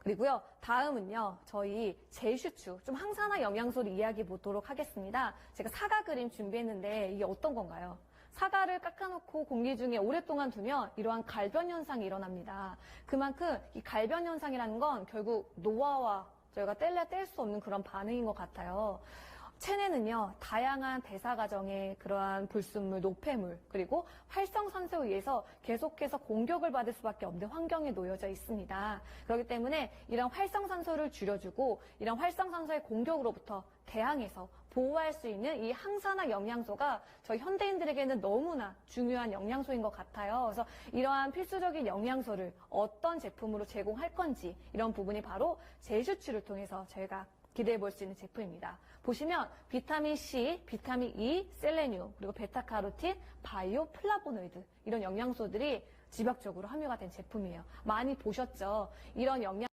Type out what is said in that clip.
그리고요, 다음은요, 저희 제슈추, 좀 항산화 영양소를 이야기해 보도록 하겠습니다. 제가 사과 그림 준비했는데 이게 어떤 건가요? 사과를 깎아놓고 공기 중에 오랫동안 두면 이러한 갈변 현상이 일어납니다. 그만큼 이 갈변 현상이라는 건 결국 노화와 저희가 뗄래야 뗄수 없는 그런 반응인 것 같아요. 체내는요, 다양한 대사 과정의 그러한 불순물, 노폐물, 그리고 활성산소에 의해서 계속해서 공격을 받을 수밖에 없는 환경에 놓여져 있습니다. 그렇기 때문에 이런 활성산소를 줄여주고 이런 활성산소의 공격으로부터 대항해서 보호할 수 있는 이 항산화 영양소가 저희 현대인들에게는 너무나 중요한 영양소인 것 같아요. 그래서 이러한 필수적인 영양소를 어떤 제품으로 제공할 건지 이런 부분이 바로 제슈추를 통해서 저희가 기대해 볼 수 있는 제품입니다. 보시면 비타민 C, 비타민 E, 셀레늄, 그리고 베타카로틴, 바이오 플라보노이드 이런 영양소들이 집약적으로 함유가 된 제품이에요. 많이 보셨죠? 이런 영양